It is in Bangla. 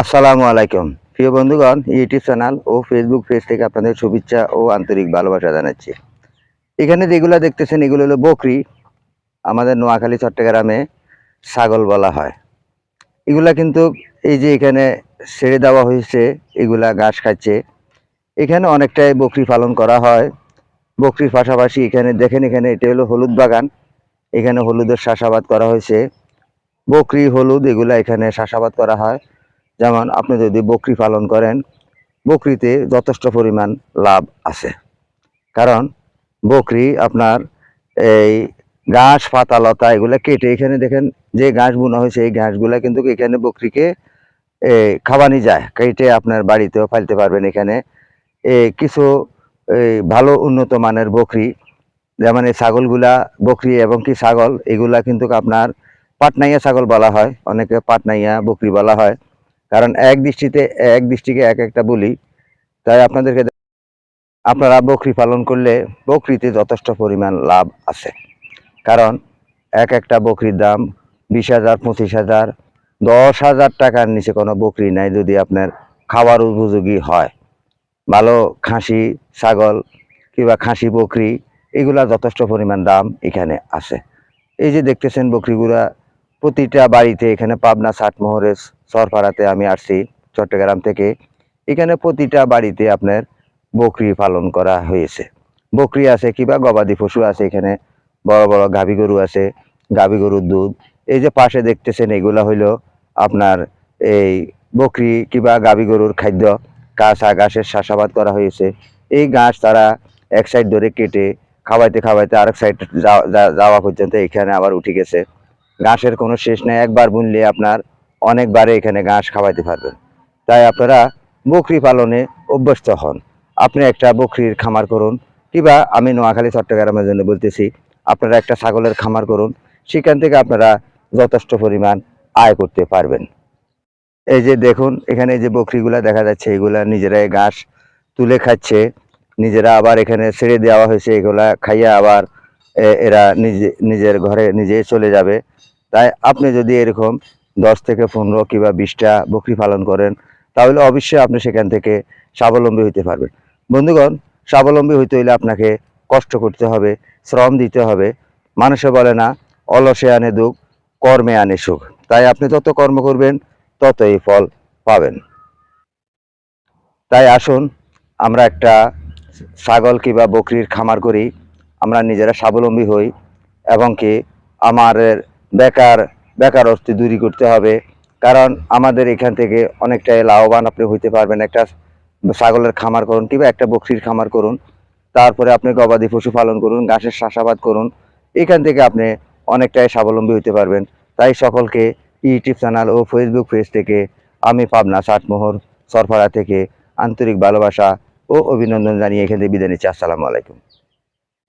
আসসালামু আলাইকুম। প্রিয় বন্ধুগণ, ইউটিউব চ্যানেল ও ফেসবুক পেজ থেকে আপনাদের শুভেচ্ছা ও আন্তরিক ভালোবাসা জানাচ্ছি। এখানে যেগুলো দেখতেছেন, এগুলো হলো বকরি, আমাদের নোয়াখালী, চট্টগ্রামে ছাগল বলা হয়। এগুলা কিন্তু এই যে এখানে ছেড়ে দেওয়া হয়েছে, এগুলা ঘাস খাচ্ছে। এখানে অনেকটাই বকরি পালন করা হয়। বকরির পাশাপাশি এখানে দেখেন, এখানে এটা হলো হলুদ বাগান। এখানে হলুদের চাষাবাদ করা হয়েছে। বকরি, হলুদ, এগুলা এখানে চাষাবাদ করা হয়। যেমন আপনি যদি বকরি পালন করেন, বকরিতে যথেষ্ট পরিমাণ লাভ আছে। কারণ বকরি আপনার এই ঘাস, পাতা, লতা এগুলো কেটে এখানে দেখেন, যে ঘাস বোনা হয়েছে, এই ঘাসগুলা কিন্তু এখানে বকরিকে খাওয়ানি যায়, কেটে আপনার বাড়িতেও পালতে পারবেন এখানে। কিছু ভালো উন্নত মানের বকরি, যেমন এই ছাগলগুলা বকরি এবং কি ছাগল, এগুলা কিন্তু আপনার পাটনাইয়া ছাগল বলা হয়, অনেকে পাটনাইয়া বকরি বলা হয়। কারণ এক দৃষ্টিতে, এক দৃষ্টিকে এক একটা বলি, তাই আপনাদেরকে আপনারা বকরি পালন করলে বকরিতে যথেষ্ট পরিমাণ লাভ আছে। কারণ এক একটা বকরির দাম বিশ হাজার, পঁচিশ হাজার, দশ হাজার টাকার নিচে কোনো বকরি নাই যদি আপনার খাওয়ার উপযোগী হয়। ভালো খাসি, ছাগল কিংবা খাসি, বকরি, এগুলা যথেষ্ট পরিমাণ দাম এখানে আছে। এই যে দেখতেছেন বকরিগুলা, প্রতিটা বাড়িতে এখানে পাবনা, ষাটমোহরের সরপাড়াতে আমি আসছি, চট্টগ্রাম থেকে। এখানে প্রতিটা বাড়িতে আপনার বকরি পালন করা হয়েছে। বকরি আছে কিংবা গবাদি পশু আছে এখানে, বড় বড় গাভী গরু আছে, গাভী গরুর দুধ। এই যে পাশে দেখতেছেন, এগুলা হইল আপনার এই বকরি কিবা গাভী গরুর খাদ্য। কাঁচা ঘাসের চাষাবাদ করা হয়েছে। এই ঘাস তারা এক সাইড ধরে কেটে খাওয়াইতে খাওয়াইতে আরেক সাইড যাওয়া পর্যন্ত এখানে আবার উঠে গেছে। ঘাসের কোনো শেষ নেই। একবার বুনলে আপনার অনেকবারে এখানে ঘাস খাওয়াইতে পারবেন। তাই আপনারা বকরি পালনে অভ্যস্ত হন। আপনি একটা বকরির খামার করুন, কিংবা আমি নোয়াখালী, চট্টগ্রামের জন্য বলতেছি, আপনারা একটা ছাগলের খামার করুন। সেখান থেকে আপনারা যথেষ্ট পরিমাণ আয় করতে পারবেন। এই যে দেখুন, এখানে যে বকরিগুলা দেখা যাচ্ছে, এগুলা নিজেরাই ঘাস তুলে খাচ্ছে। নিজেরা আবার এখানে ছেড়ে দেওয়া হয়েছে, এগুলা খাইয়া আবার এরা নিজে, নিজের ঘরে নিজে চলে যাবে। তাই আপনি যদি এরকম দশ থেকে পনেরো কিংবা বিশটা বকরি পালন করেন, তাহলে অবশ্যই আপনি সেখান থেকে স্বাবলম্বী হইতে পারবেন। বন্ধুগণ, স্বাবলম্বী হইতে হইলে আপনাকে কষ্ট করতে হবে, শ্রম দিতে হবে। মানুষে বলে না, অলসে আনে দুঃখ, কর্মে আনে সুখ। তাই আপনি যত কর্ম করবেন, ততই ফল পাবেন। তাই আসুন, আমরা একটা ছাগল কিংবা বকরির খামার করি, আমরা নিজেরা স্বাবলম্বী হই, এবং কি আমার বেকার বেকারত্ব দূরী করতে হবে। কারণ আমাদের এখান থেকে অনেকটাই লাভবান আপনি হইতে পারবেন। একটা ছাগলের খামার করুন কিংবা একটা বকরির খামার করুন। তারপরে আপনি গবাদি পশু পালন করুন, ঘাসের চাষাবাদ করুন। এখান থেকে আপনি অনেকটাই স্বাবলম্বী হইতে পারবেন। তাই সকলকে ইউটিউব চ্যানেল ও ফেসবুক পেজ থেকে আমি পাবনা ষাটমোহর সরফারা থেকে আন্তরিক ভালোবাসা ও অভিনন্দন জানিয়ে এখান থেকে বিদায় নিচ্ছি। আসসালামু আলাইকুম।